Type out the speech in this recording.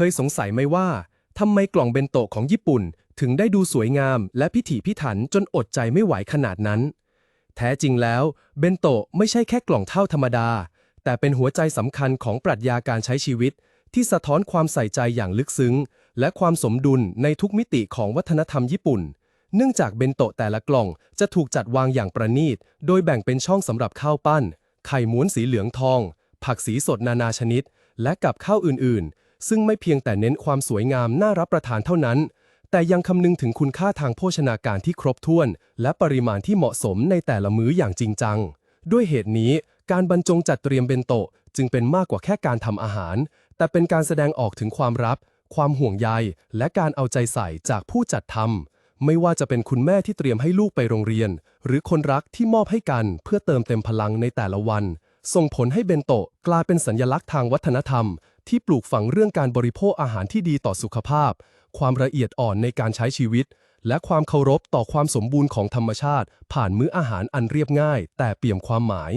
เคยสงสัยไหมว่าทำไมกล่องเบนโตะของญี่ปุ่น ถึงได้ดูสวยงาม และพิถีพิถันจนอดใจไม่ไหวขนาดนั้น แท้จริงแล้วเบนโตะไม่ใช่แค่กล่องเท่าธรรมดา แต่เป็นหัวใจสำคัญของปรัชญาการใช้ชีวิต ที่สะท้อนความใส่ใจอย่างลึกซึ้ง และความสมดุลในทุกมิติของวัฒนธรรมญี่ปุ่น เนื่องจากเบนโตะแต่ละกล่องจะถูกจัดวางอย่างประณีต โดยแบ่งเป็นช่องสำหรับข้าวปั้น ไข่ม้วนสีเหลืองทอง ผักสีสดนานาชนิด และกับข้าวอื่นๆ ซึ่งไม่เพียงแต่เน้นความสวยงามน่ารับประทานเท่านั้น แต่ยังคำนึงถึงคุณค่าทางโภชนาการที่ครบถ้วน และปริมาณที่เหมาะสมในแต่ละมื้ออย่างจริงจัง ด้วยเหตุนี้ การบรรจงจัดเตรียมเบนโตะจึงเป็นมากกว่าแค่การทำอาหาร แต่เป็นการแสดงออกถึงความรับ ความห่วงใย และการเอาใจใส่จากผู้จัดทำไม่ว่าจะเป็นคุณแม่ที่เตรียมให้ลูกไปโรงเรียน หรือคนรักที่มอบให้กันเพื่อเติมเต็มพลังในแต่ละวัน ส่งผลให้เบนโตะกลายเป็นสัญลักษณ์ทางวัฒนธรรม ที่ปลูกฝังเรื่องการบริโภคอาหารที่ดีต่อสุขภาพ ความละเอียดอ่อนในการใช้ชีวิต และความเคารพต่อความสมบูรณ์ของธรรมชาติ ผ่านมื้ออาหารอันเรียบง่าย แต่เปี่ยมความหมาย